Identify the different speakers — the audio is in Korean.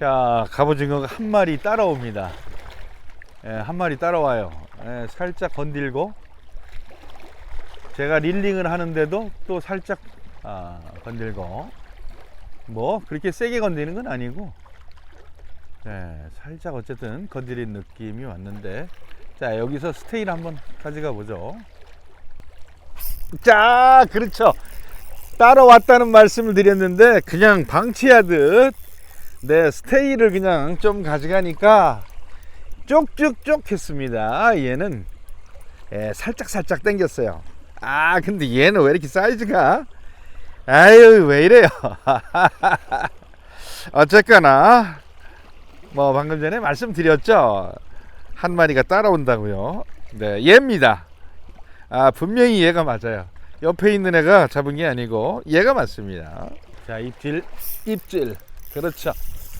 Speaker 1: 자, 갑오징어가 한 마리 따라옵니다. 예, 한 마리 따라와요. 예, 살짝 건들고 제가 릴링을 하는데도 또 살짝 아, 건들고 뭐 그렇게 세게 건드리는 건 아니고 예, 살짝 어쨌든 건드린 느낌이 왔는데 자 여기서 스테이를 한번 가져가 보죠. 자, 그렇죠. 따라왔다는 말씀을 드렸는데 그냥 방치하듯 네 스테이를 그냥 좀 가져가니까 쪽쭉쪽 했습니다. 얘는 예, 살짝 살짝 당겼어요. 아 근데 얘는 왜 이렇게 사이즈가? 아유 왜 이래요? 어쨌거나 뭐 방금 전에 말씀드렸죠? 한 마리가 따라온다고요? 네 얘입니다. 아 분명히 얘가 맞아요. 옆에 있는 애가 잡은 게 아니고 얘가 맞습니다. 자 입질 입질. 그렇죠